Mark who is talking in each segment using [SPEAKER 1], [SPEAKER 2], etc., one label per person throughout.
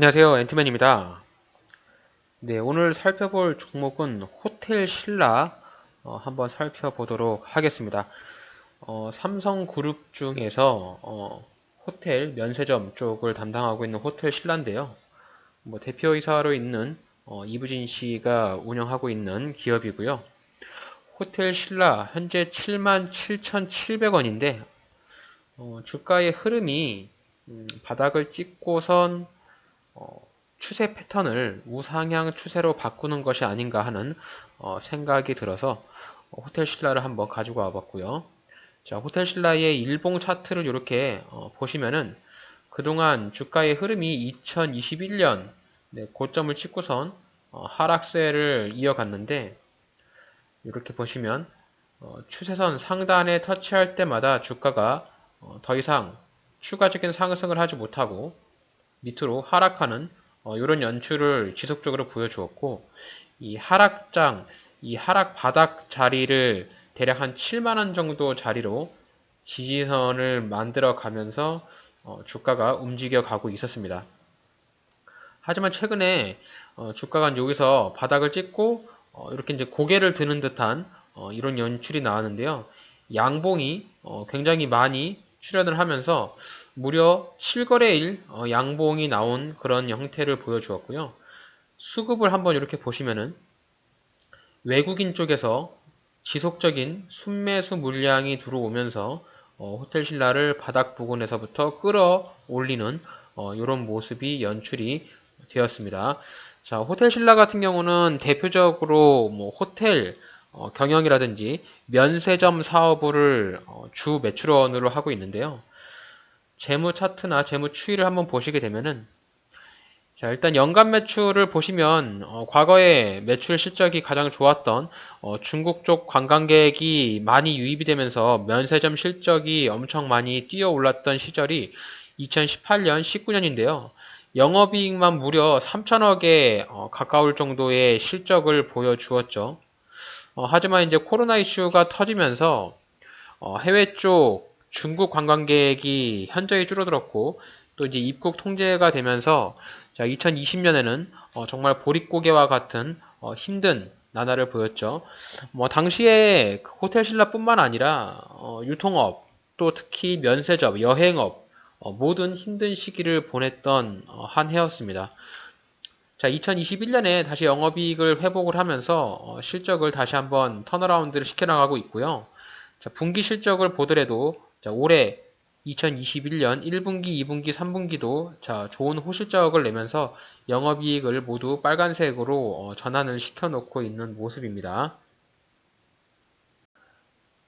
[SPEAKER 1] 안녕하세요. 앤트맨입니다. 네, 오늘 살펴볼 종목은 호텔 신라 어, 한번 살펴보도록 하겠습니다. 어, 삼성그룹 중에서 어, 호텔 면세점 쪽을 담당하고 있는 호텔 신라인데요. 뭐 대표이사로 있는 어, 이부진 씨가 운영하고 있는 기업이고요. 호텔 신라 현재 77,700원인데 어, 주가의 흐름이 음, 바닥을 찍고선 어, 추세 패턴을 우상향 추세로 바꾸는 것이 아닌가 하는 어, 생각이 들어서 호텔 신라를 한번 가지고 와봤고요. 자, 호텔 신라의 일봉 차트를 이렇게 어, 보시면은 그동안 주가의 흐름이 2021년 네, 고점을 찍고선 어, 하락세를 이어갔는데 이렇게 보시면 어, 추세선 상단에 터치할 때마다 주가가 어, 더 이상 추가적인 상승을 하지 못하고 밑으로 하락하는 어, 이런 연출을 지속적으로 보여주었고 이 하락장, 이 하락 바닥 자리를 대략 한 7만원 정도 자리로 지지선을 만들어 가면서 어, 주가가 움직여 가고 있었습니다. 하지만 최근에 어, 주가가 여기서 바닥을 찍고 어, 이렇게 이제 고개를 드는 듯한 어, 이런 연출이 나왔는데요. 양봉이 어, 굉장히 많이 출연을 하면서 무려 7거래일 어, 양봉이 나온 그런 형태를 보여주었고요. 수급을 한번 이렇게 보시면은 외국인 쪽에서 지속적인 순매수 물량이 들어오면서 어, 호텔 신라를 바닥 부근에서부터 끌어올리는 어, 이런 모습이 연출이 되었습니다. 자, 호텔 신라 같은 경우는 대표적으로 뭐 호텔 어, 경영이라든지 면세점 사업을 어, 주 매출원으로 하고 있는데요. 재무 차트나 재무 추이를 한번 보시게 되면은 자 일단 연간 매출을 보시면 어, 과거에 매출 실적이 가장 좋았던 어, 중국 쪽 관광객이 많이 유입이 되면서 면세점 실적이 엄청 많이 뛰어 올랐던 시절이 2018년 19년인데요. 영업이익만 무려 3천억에 어, 가까울 정도의 실적을 보여주었죠. 어, 하지만 이제 코로나 이슈가 터지면서 어, 해외 쪽 중국 관광객이 현저히 줄어들었고 또 이제 입국 통제가 되면서 자 2020년에는 어, 정말 보릿고개와 같은 어, 힘든 나날을 보였죠. 뭐 당시에 그 호텔 신라뿐만 아니라 어, 유통업 또 특히 면세점, 여행업 어, 모든 힘든 시기를 보냈던 어, 한 해였습니다. 자, 2021년에 다시 영업이익을 회복을 하면서 어, 실적을 다시 한번 턴어라운드를 시켜나가고 있고요. 자, 분기 실적을 보더라도 자, 올해 2021년 1분기, 2분기, 3분기도 자, 좋은 호실적을 내면서 영업이익을 모두 빨간색으로 어, 전환을 시켜놓고 있는 모습입니다.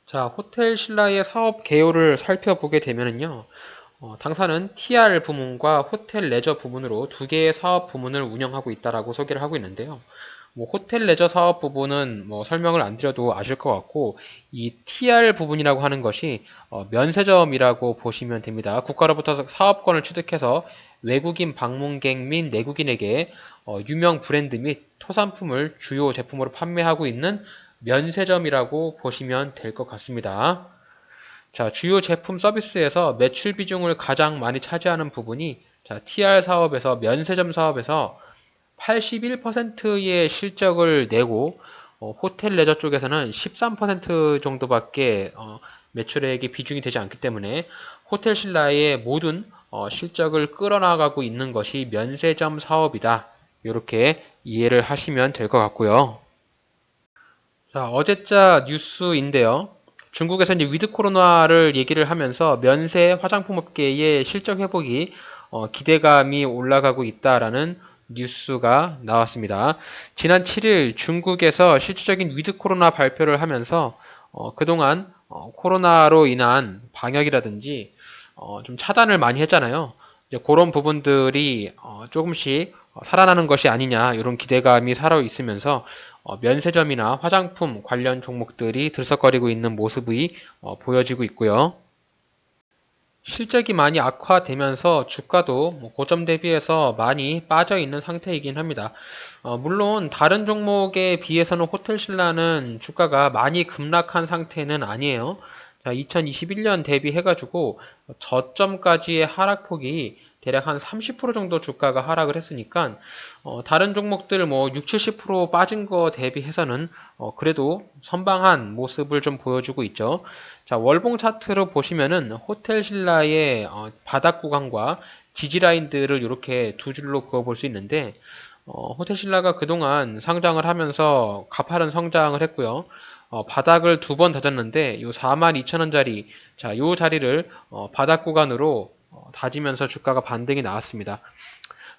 [SPEAKER 1] 자, 호텔 신라의 사업 개요를 살펴보게 되면요. 어, 당사는 TR 부문과 호텔 레저 부문으로 두 개의 사업 부문을 운영하고 있다라고 소개를 하고 있는데요. 뭐 호텔 레저 사업 부분은 뭐 설명을 안 드려도 아실 것 같고 이 TR 부분이라고 하는 것이 어, 면세점이라고 보시면 됩니다. 국가로부터 사업권을 취득해서 외국인 방문객 및 내국인에게 어, 유명 브랜드 및 토산품을 주요 제품으로 판매하고 있는 면세점이라고 보시면 될 것 같습니다. 자, 주요 제품 서비스에서 매출 비중을 가장 많이 차지하는 부분이 자, TR 사업에서 면세점 사업에서 81%의 실적을 내고 어, 호텔 레저 쪽에서는 13% 정도밖에 어, 매출액이 비중이 되지 않기 때문에 호텔 신라의 모든 어, 실적을 끌어나가고 있는 것이 면세점 사업이다. 이렇게 이해를 하시면 될 것 같고요. 자, 어제자 뉴스인데요. 중국에서 이제 위드 코로나를 얘기를 하면서 면세 화장품 업계의 실적 회복이 어, 기대감이 올라가고 있다라는 뉴스가 나왔습니다. 지난 7일 중국에서 실질적인 위드 코로나 발표를 하면서 어, 그동안 어, 코로나로 인한 방역이라든지 어, 좀 차단을 많이 했잖아요. 그런 부분들이 어, 조금씩 살아나는 것이 아니냐 이런 기대감이 살아 있으면서 어, 면세점이나 화장품 관련 종목들이 들썩거리고 있는 모습이 어, 보여지고 있고요. 실적이 많이 악화되면서 주가도 뭐 고점 대비해서 많이 빠져 있는 상태이긴 합니다. 어, 물론 다른 종목에 비해서는 호텔신라는 주가가 많이 급락한 상태는 아니에요. 자, 2021년 대비해가지고 저점까지의 하락폭이 대략 한 30% 정도 주가가 하락을 했으니까 어, 다른 종목들 뭐 6, 70% 빠진 거 대비해서는 어, 그래도 선방한 모습을 좀 보여주고 있죠. 자, 월봉 차트로 보시면은 호텔 신라의 어, 바닥 구간과 지지 라인들을 이렇게 두 줄로 그어 볼 수 있는데 어, 호텔 신라가 그동안 상장을 하면서 가파른 성장을 했고요. 어, 바닥을 두 번 다졌는데 요 42,000원짜리 자, 요 자리를 어, 바닥 구간으로 어, 다지면서 주가가 반등이 나왔습니다.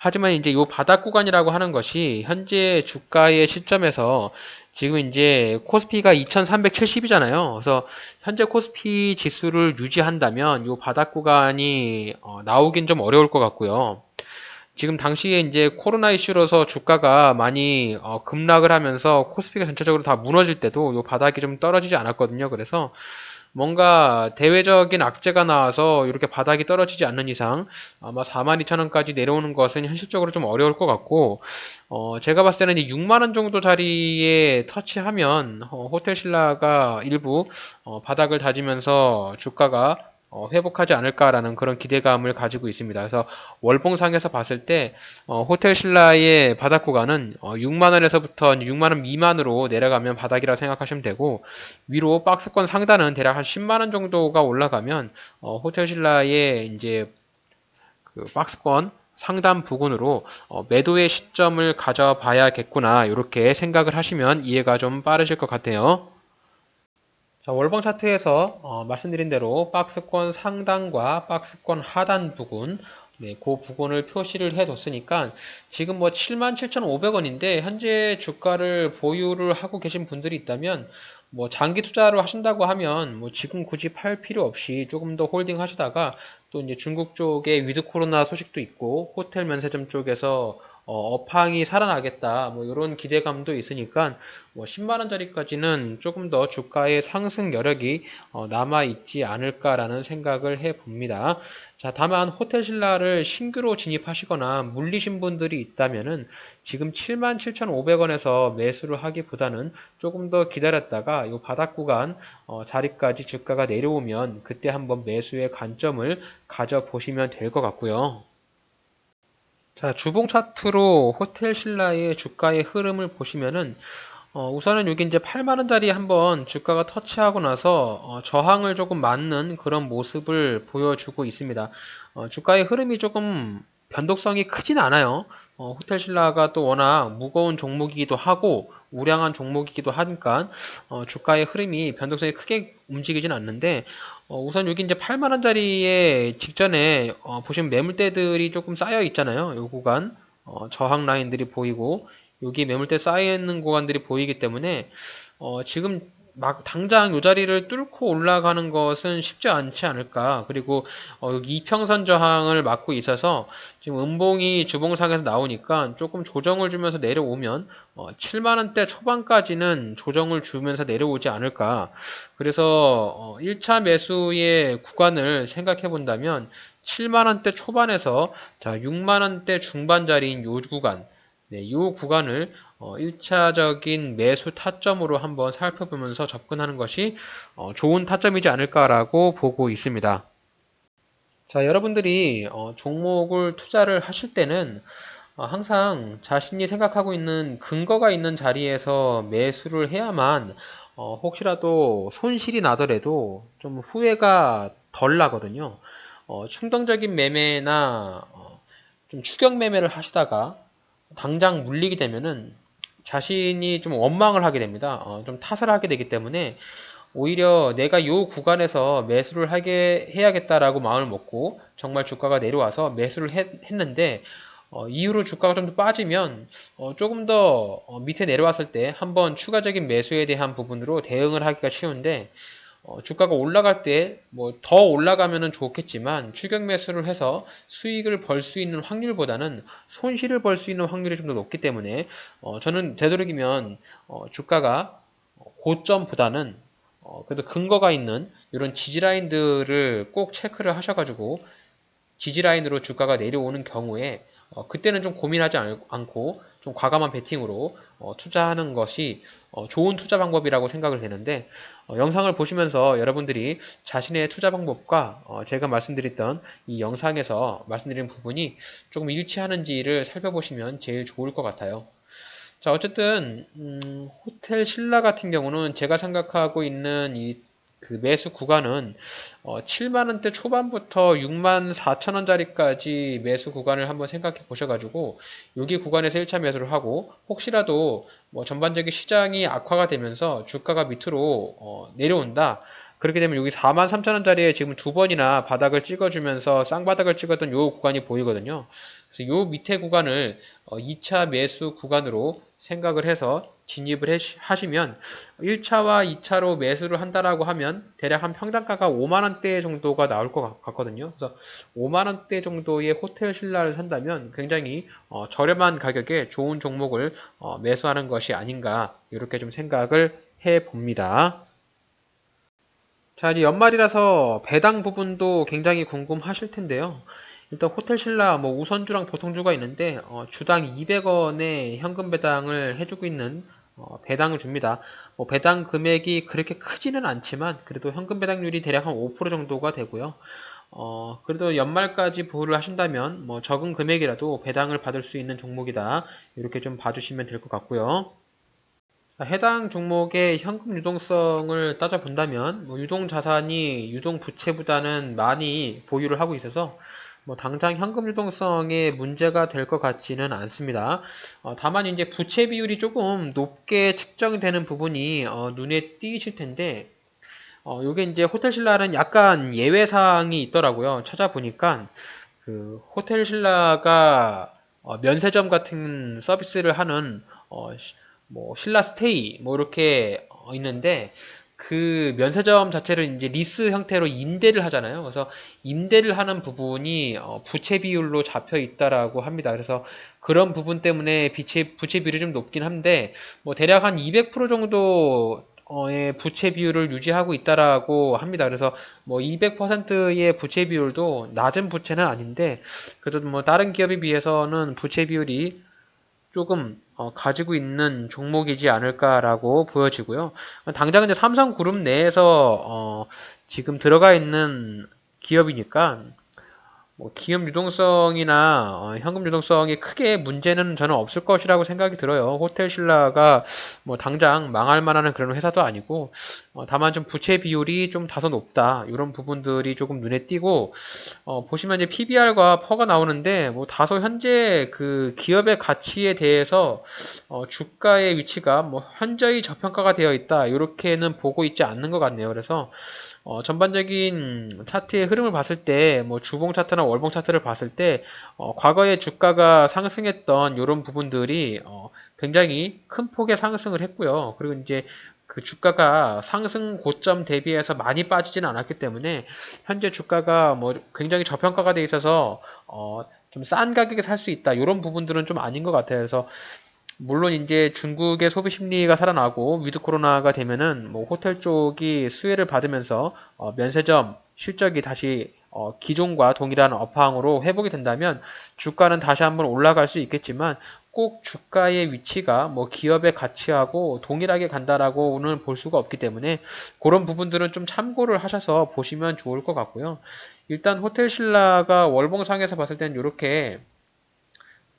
[SPEAKER 1] 하지만 이제 요 바닥 구간이라고 하는 것이 현재 주가의 시점에서 지금 이제 코스피가 2370이잖아요. 그래서 현재 코스피 지수를 유지한다면 요 바닥 구간이 어, 나오긴 좀 어려울 것 같고요. 지금 당시에 이제 코로나 이슈로서 주가가 많이 어, 급락을 하면서 코스피가 전체적으로 다 무너질 때도 요 바닥이 좀 떨어지지 않았거든요. 그래서 뭔가 대외적인 악재가 나와서 이렇게 바닥이 떨어지지 않는 이상 아마 42,000원까지 내려오는 것은 현실적으로 좀 어려울 것 같고 어, 제가 봤을 때는 이제 6만원 정도 자리에 터치하면 어, 호텔 신라가 일부 어, 바닥을 다지면서 주가가 어, 회복하지 않을까라는 그런 기대감을 가지고 있습니다. 그래서 월봉상에서 봤을 때 어, 호텔 신라의 바닥 구간은 어, 6만 원에서부터 6만 원 미만으로 내려가면 바닥이라 생각하시면 되고 위로 박스권 상단은 대략 한 10만 원 정도가 올라가면 어, 호텔 신라의 이제 그 박스권 상단 부근으로 어, 매도의 시점을 가져봐야겠구나 이렇게 생각을 하시면 이해가 좀 빠르실 것 같아요. 자, 월봉 차트에서 어, 말씀드린 대로 박스권 상단과 박스권 하단 부분 네, 그 부분을 표시를 해뒀으니까 지금 뭐 77,500원인데 현재 주가를 보유를 하고 계신 분들이 있다면 뭐 장기 투자로 하신다고 하면 뭐 지금 굳이 팔 필요 없이 조금 더 홀딩 하시다가 또 이제 중국 쪽에 위드 코로나 소식도 있고 호텔 면세점 쪽에서 어, 업황이 살아나겠다 뭐 이런 기대감도 있으니까 뭐 10만 원짜리까지는 조금 더 주가의 상승 여력이 어, 남아 있지 않을까라는 생각을 해 봅니다. 자, 다만 호텔 신라를 신규로 진입하시거나 물리신 분들이 있다면은 지금 77,500원에서 매수를 하기보다는 조금 더 기다렸다가 이 바닥 구간 어, 자리까지 주가가 내려오면 그때 한번 매수의 관점을 가져 보시면 될 것 같고요. 자, 주봉 차트로 호텔 신라의 주가의 흐름을 보시면은 어, 우선은 여기 이제 8만원짜리 한번 주가가 터치하고 나서 어, 저항을 조금 맞는 그런 모습을 보여주고 있습니다. 어, 주가의 흐름이 조금 변동성이 크진 않아요. 어, 호텔 신라가 또 워낙 무거운 종목이기도 하고 우량한 종목이기도 하니까 어, 주가의 흐름이 변동성이 크게 움직이진 않는데 어, 우선 여기 이제 8만 원짜리에 직전에 어, 보시면 매물대들이 조금 쌓여 있잖아요. 요 구간 어, 저항 라인들이 보이고 여기 매물대 쌓여 있는 구간들이 보이기 때문에 어, 지금 막 당장 이 자리를 뚫고 올라가는 것은 쉽지 않지 않을까. 그리고 어, 이평선 저항을 막고 있어서 지금 음봉이 주봉상에서 나오니까 조금 조정을 주면서 내려오면 어, 7만 원대 초반까지는 조정을 주면서 내려오지 않을까. 그래서 어, 1차 매수의 구간을 생각해 본다면 7만 원대 초반에서 자 6만 원대 중반 자리인 요 구간 네, 이 구간을 어, 1차적인 매수 타점으로 한번 살펴보면서 접근하는 것이 어, 좋은 타점이지 않을까라고 보고 있습니다. 자, 여러분들이 어, 종목을 투자를 하실 때는 어, 항상 자신이 생각하고 있는 근거가 있는 자리에서 매수를 해야만 어, 혹시라도 손실이 나더라도 좀 후회가 덜 나거든요. 어, 충동적인 매매나 좀 추격 매매를 하시다가 당장 물리게 되면은 자신이 좀 원망을 하게 됩니다. 어, 좀 탓을 하게 되기 때문에 오히려 내가 이 구간에서 매수를 하게 해야겠다라고 마음을 먹고 정말 주가가 내려와서 매수를 했, 는데 어, 이후로 주가가 좀 더 빠지면 어, 조금 더 어, 밑에 내려왔을 때 한번 추가적인 매수에 대한 부분으로 대응을 하기가 쉬운데 어, 주가가 올라갈 때 뭐 더 올라가면은 좋겠지만 추격 매수를 해서 수익을 벌 수 있는 확률보다는 손실을 벌 수 있는 확률이 좀 더 높기 때문에 어, 저는 되도록이면 어, 주가가 고점보다는 어, 그래도 근거가 있는 이런 지지라인들을 꼭 체크를 하셔가지고 지지라인으로 주가가 내려오는 경우에 어, 그때는 좀 고민하지 않, 고 좀 과감한 베팅으로 어, 투자하는 것이 어, 좋은 투자 방법이라고 생각을 되는데 어, 영상을 보시면서 여러분들이 자신의 투자 방법과 어, 제가 말씀드렸던 이 영상에서 말씀드린 부분이 조금 일치하는지를 살펴보시면 제일 좋을 것 같아요. 자, 어쨌든 음, 호텔 신라 같은 경우는 제가 생각하고 있는 이 그 매수 구간은 어, 7만 원대 초반부터 6만 4천 원짜리까지 매수 구간을 한번 생각해 보셔가지고 여기 구간에서 1차 매수를 하고 혹시라도 뭐 전반적인 시장이 악화가 되면서 주가가 밑으로 어, 내려온다. 그렇게 되면 여기 4만 3천 원짜리에 지금 두 번이나 바닥을 찍어주면서 쌍바닥을 찍었던 요 구간이 보이거든요. 그래서 요 밑에 구간을 어, 2차 매수 구간으로 생각을 해서 진입을 하시면 1차와 2차로 매수를 한다라고 하면 대략 한 평당가가 5만원대 정도가 나올 것 같거든요. 그래서 5만원대 정도의 호텔 신라를 산다면 굉장히 어, 저렴한 가격에 좋은 종목을 어, 매수하는 것이 아닌가 이렇게 좀 생각을 해 봅니다. 자, 이제 연말이라서 배당 부분도 굉장히 궁금하실 텐데요. 일단 호텔 신라 뭐 우선주랑 보통주가 있는데 어, 주당 200원의 현금 배당을 해주고 있는 어, 배당을 줍니다. 뭐 배당 금액이 그렇게 크지는 않지만 그래도 현금 배당률이 대략 한 5% 정도가 되고요. 어, 그래도 연말까지 보유를 하신다면 뭐 적은 금액이라도 배당을 받을 수 있는 종목이다. 이렇게 좀 봐주시면 될 것 같고요. 해당 종목의 현금 유동성을 따져본다면 뭐 유동 자산이 유동 부채보다는 많이 보유를 하고 있어서 뭐 당장 현금 유동성에 문제가 될 것 같지는 않습니다. 어, 다만 이제 부채 비율이 조금 높게 측정되는 부분이 어, 눈에 띄실 텐데 어, 요게 이제 호텔신라는 약간 예외 사항이 있더라고요. 찾아보니까 그 호텔신라가 어, 면세점 같은 서비스를 하는 어, 뭐 신라 스테이 뭐 이렇게 어, 있는데 그 면세점 자체를 이제 리스 형태로 임대를 하잖아요. 그래서 임대를 하는 부분이 어, 부채 비율로 잡혀 있다라고 합니다. 그래서 그런 부분 때문에 부채, 부채 비율이 좀 높긴 한데 뭐 대략 한 200% 정도 의 부채 비율을 유지하고 있다라고 합니다. 그래서 뭐 200%의 부채 비율도 낮은 부채는 아닌데 그래도 뭐 다른 기업에 비해서는 부채 비율이 조금 어, 가지고 있는 종목이지 않을까라고 보여지고요. 당장 이제 삼성그룹 내에서 어, 지금 들어가 있는 기업이니까 뭐 기업 유동성이나 어, 현금 유동성이 크게 문제는 저는 없을 것이라고 생각이 들어요. 호텔 신라가 뭐 당장 망할 만한 그런 회사도 아니고 어, 다만 좀 부채 비율이 좀 다소 높다 이런 부분들이 조금 눈에 띄고 어, 보시면 이제 PBR과 퍼가 나오는데 뭐 다소 현재 그 기업의 가치에 대해서 어, 주가의 위치가 뭐 현저히 저평가가 되어 있다 이렇게는 보고 있지 않는 것 같네요. 그래서 어, 전반적인 차트의 흐름을 봤을 때, 뭐 주봉 차트나 월봉 차트를 봤을 때, 어, 과거에 주가가 상승했던 이런 부분들이 어, 굉장히 큰 폭의 상승을 했고요. 그리고 이제 그 주가가 상승 고점 대비해서 많이 빠지지는 않았기 때문에 현재 주가가 뭐 굉장히 저평가가 돼 있어서 어, 좀 싼 가격에 살 수 있다. 이런 부분들은 좀 아닌 것 같아요. 그래서 물론 이제 중국의 소비 심리가 살아나고 위드 코로나가 되면은 뭐 호텔 쪽이 수혜를 받으면서 어 면세점 실적이 다시 어 기존과 동일한 업황으로 회복이 된다면 주가는 다시 한번 올라갈 수 있겠지만 꼭 주가의 위치가 뭐 기업의 가치하고 동일하게 간다라고는 볼 수가 없기 때문에 그런 부분들은 좀 참고를 하셔서 보시면 좋을 것 같고요. 일단 호텔 신라가 월봉상에서 봤을 때는 이렇게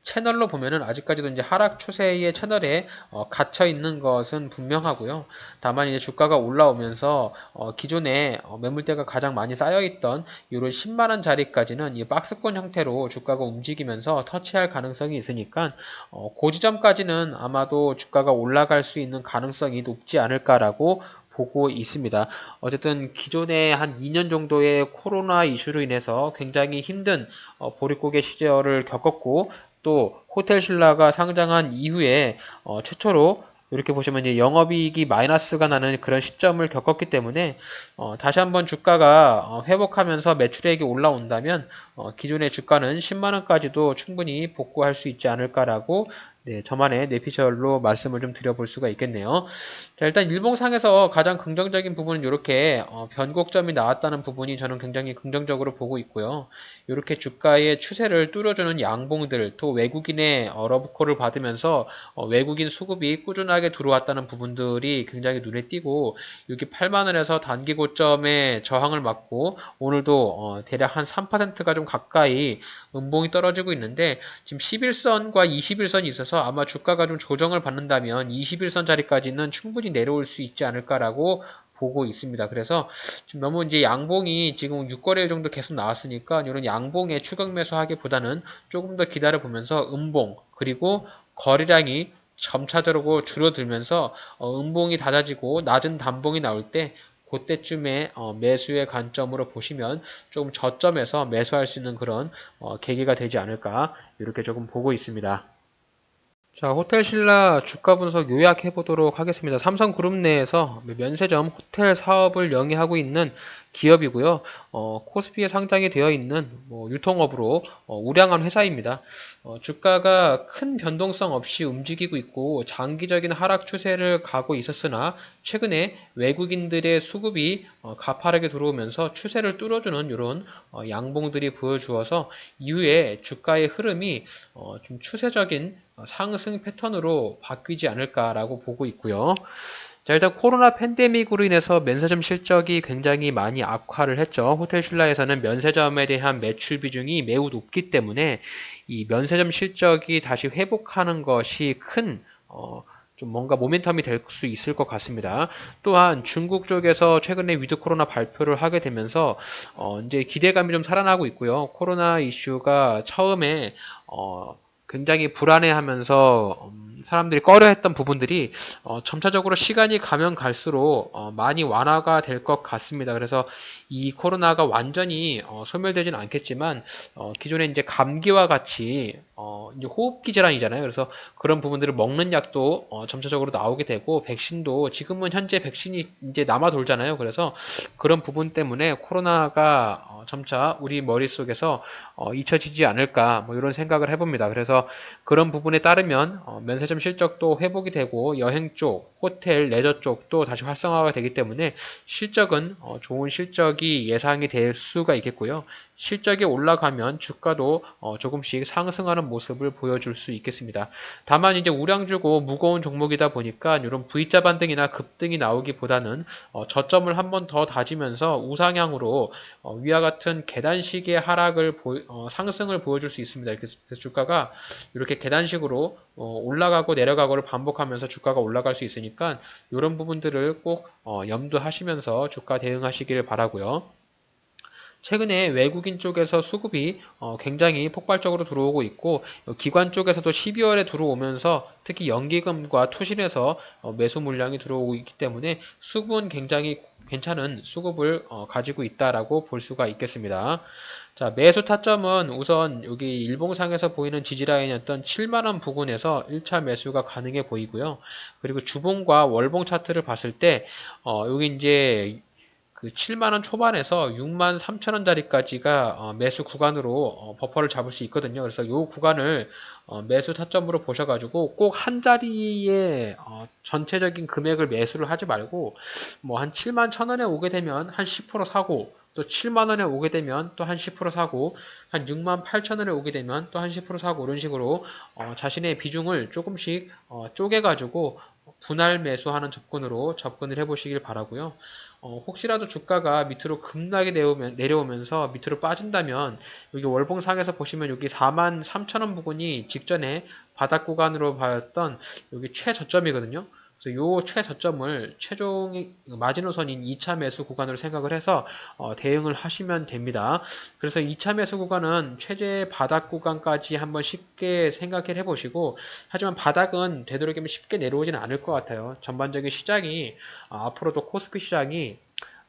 [SPEAKER 1] 채널로 보면은 아직까지도 이제 하락 추세의 채널에 어, 갇혀 있는 것은 분명하고요. 다만 이제 주가가 올라오면서 어, 기존에 어, 매물대가 가장 많이 쌓여 있던 이런 10만 원 자리까지는 이 박스권 형태로 주가가 움직이면서 터치할 가능성이 있으니까 어, 고지점까지는 아마도 주가가 올라갈 수 있는 가능성이 높지 않을까라고 보고 있습니다. 어쨌든 기존에 한 2년 정도의 코로나 이슈로 인해서 굉장히 힘든 어, 보릿고개 시절을 겪었고 또 호텔 신라가 상장한 이후에 어, 최초로 이렇게 보시면 이제 영업이익이 마이너스가 나는 그런 시점을 겪었기 때문에 어, 다시 한번 주가가 어, 회복하면서 매출액이 올라온다면 어, 기존의 주가는 10만 원까지도 충분히 복구할 수 있지 않을까라고 네, 저만의 내피셜로 말씀을 좀 드려볼 수가 있겠네요. 자, 일단 일봉상에서 가장 긍정적인 부분은 이렇게 어, 변곡점이 나왔다는 부분이 저는 굉장히 긍정적으로 보고 있고요. 이렇게 주가의 추세를 뚫어주는 양봉들, 또 외국인의 어, 러브콜을 받으면서 어, 외국인 수급이 꾸준하게 들어왔다는 부분들이 굉장히 눈에 띄고 여기 8만원에서 단기 고점에 저항을 맞고 오늘도 어, 대략 한 3%가 좀 가까이 음봉이 떨어지고 있는데 지금 11선과 21선이 있어서 아마 주가가 좀 조정을 받는다면 21선 자리까지는 충분히 내려올 수 있지 않을까라고 보고 있습니다. 그래서 지금 너무 이제 양봉이 지금 6거래일 정도 계속 나왔으니까 이런 양봉에 추격 매수하기보다는 조금 더 기다려 보면서 음봉 그리고 거래량이 점차적으로 줄어들면서 어, 음봉이 닫아지고 낮은 단봉이 나올 때 그때쯤에 어, 매수의 관점으로 보시면 좀 저점에서 매수할 수 있는 그런 어, 계기가 되지 않을까 이렇게 조금 보고 있습니다. 자, 호텔 신라 주가 분석 요약해 보도록 하겠습니다. 삼성그룹 내에서 면세점 호텔 사업을 영위하고 있는 기업이고요. 어, 코스피에 상장이 되어 있는 뭐 유통업으로 어, 우량한 회사입니다. 어, 주가가 큰 변동성 없이 움직이고 있고 장기적인 하락 추세를 가고 있었으나 최근에 외국인들의 수급이 어, 가파르게 들어오면서 추세를 뚫어주는 이런 어, 양봉들이 보여주어서 이후에 주가의 흐름이 어, 좀 추세적인 상승 패턴으로 바뀌지 않을까라고 보고 있고요. 자, 일단 코로나 팬데믹으로 인해서 면세점 실적이 굉장히 많이 악화를 했죠. 호텔 신라에서는 면세점에 대한 매출 비중이 매우 높기 때문에 이 면세점 실적이 다시 회복하는 것이 큰 어, 좀 뭔가 모멘텀이 될 수 있을 것 같습니다. 또한 중국 쪽에서 최근에 위드 코로나 발표를 하게 되면서 어, 이제 기대감이 좀 살아나고 있고요. 코로나 이슈가 처음에 어, 굉장히 불안해하면서 음, 사람들이 꺼려했던 부분들이 어, 점차적으로 시간이 가면 갈수록 어, 많이 완화가 될 것 같습니다. 그래서 이 코로나가 완전히 어, 소멸되지는 않겠지만 어, 기존에 이제 감기와 같이 어, 이제 호흡기 질환이잖아요. 그래서 그런 부분들을 먹는 약도 어, 점차적으로 나오게 되고 백신도 지금은 현재 백신이 이제 남아 돌잖아요. 그래서 그런 부분 때문에 코로나가 어, 점차 우리 머릿 속에서 어, 잊혀지지 않을까 뭐 이런 생각을 해봅니다. 그래서 그런 부분에 따르면 어, 면세점 실적도 회복이 되고 여행 쪽, 호텔, 레저 쪽도 다시 활성화가 되기 때문에 실적은 어, 좋은 실적이 예상이 될 수가 있겠고요. 실적이 올라가면 주가도 어, 조금씩 상승하는 모습을 보여줄 수 있겠습니다. 다만 이제 우량주고 무거운 종목이다 보니까 이런 V자 반등이나 급등이 나오기보다는 어, 저점을 한 번 더 다지면서 우상향으로 어, 위와 같은 계단식의 하락을 보, 어, 상승을 보여줄 수 있습니다. 그래서 주가가 이렇게 계단식으로 어, 올라가고 내려가고를 반복하면서 주가가 올라갈 수 있으니까 이런 부분들을 꼭 어, 염두하시면서 주가 대응하시길 바라고요. 최근에 외국인 쪽에서 수급이 어, 굉장히 폭발적으로 들어오고 있고 기관 쪽에서도 12월에 들어오면서 특히 연기금과 투신에서 어, 매수 물량이 들어오고 있기 때문에 수급은 굉장히 괜찮은 수급을 어, 가지고 있다라고 볼 수가 있겠습니다. 자, 매수 타점은 우선 여기 일봉상에서 보이는 지지라인이었던 7만원 부근에서 1차 매수가 가능해 보이고요. 그리고 주봉과 월봉 차트를 봤을 때, 어, 여기 이제 그 7만원 초반에서 6만 3천원짜리까지가 어, 매수 구간으로 어, 버퍼를 잡을 수 있거든요. 그래서 이 구간을 어, 매수 타점으로 보셔가지고 꼭 한 자리에 전체적인 금액을 매수를 하지 말고 뭐 한 7만 1천원에 오게 되면 한 10% 사고 또 7만 원에 오게 되면 또 한 10% 사고 한 6만 8천 원에 오게 되면 또 한 10% 사고 이런 식으로 어, 자신의 비중을 조금씩 어, 쪼개가지고 분할 매수하는 접근으로 접근을 해보시길 바라고요. 어, 혹시라도 주가가 밑으로 급락이 내려오면, 내려오면서 밑으로 빠진다면 여기 월봉상에서 보시면 여기 4만 3천원 부분이 직전에 바닥 구간으로 봤던 여기 최저점이거든요. 그래서 요 최저점을 최종 마지노선인 2차 매수 구간으로 생각을 해서 어, 대응을 하시면 됩니다. 그래서 2차 매수 구간은 최대 바닥 구간까지 한번 쉽게 생각해 보시고 하지만 바닥은 되도록이면 쉽게 내려오지는 않을 것 같아요. 전반적인 시장이 어, 앞으로도 코스피 시장이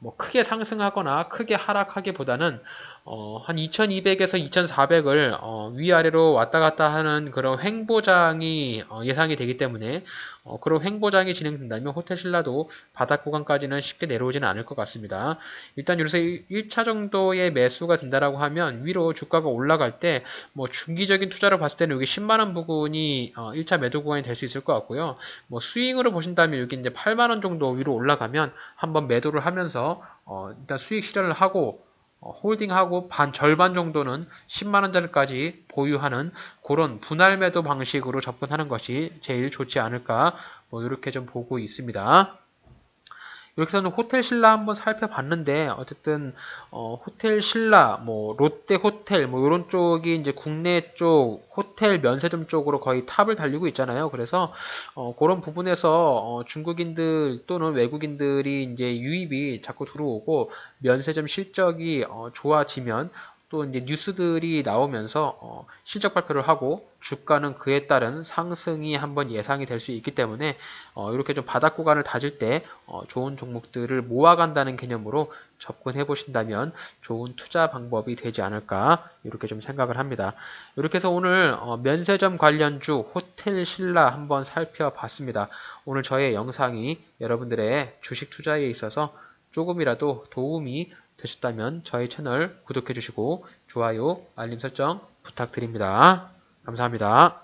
[SPEAKER 1] 뭐 크게 상승하거나 크게 하락하기보다는 어, 한 2200에서 2400을 어, 위아래로 왔다 갔다 하는 그런 횡보장이 어, 예상이 되기 때문에 어, 그런 횡보장이 진행된다면 호텔 신라도 바닥 구간까지는 쉽게 내려오지는 않을 것 같습니다. 일단 여기서 1차 정도의 매수가 된다라고 하면 위로 주가가 올라갈 때 뭐 중기적인 투자로 봤을 때는 여기 10만원 부근이 어, 1차 매도 구간이 될 수 있을 것 같고요. 뭐 스윙으로 보신다면 여기 이제 8만원 정도 위로 올라가면 한번 매도를 하면서 어, 일단 수익 실현을 하고 어, 홀딩하고 반 절반 정도는 10만 원짜리까지 보유하는 그런 분할 매도 방식으로 접근하는 것이 제일 좋지 않을까 뭐 이렇게 좀 보고 있습니다. 이렇게 해서는 호텔 신라 한번 살펴봤는데 어쨌든 어, 호텔 신라 뭐 롯데 호텔 뭐 이런 쪽이 이제 국내 쪽 호텔 면세점 쪽으로 거의 탑을 달리고 있잖아요. 그래서 어, 그런 부분에서 어, 중국인들 또는 외국인들이 이제 유입이 자꾸 들어오고 면세점 실적이 어, 좋아지면 또 이제 뉴스들이 나오면서 어, 실적 발표를 하고 주가는 그에 따른 상승이 한번 예상이 될 수 있기 때문에 어, 이렇게 좀 바닥 구간을 다질 때 어, 좋은 종목들을 모아간다는 개념으로 접근해 보신다면 좋은 투자 방법이 되지 않을까 이렇게 좀 생각을 합니다. 이렇게 해서 오늘 어, 면세점 관련주 호텔 신라 한번 살펴봤습니다. 오늘 저의 영상이 여러분들의 주식 투자에 있어서 조금이라도 도움이 되셨다면 저희 채널 구독해 주시고 좋아요, 알림 설정 부탁드립니다. 감사합니다.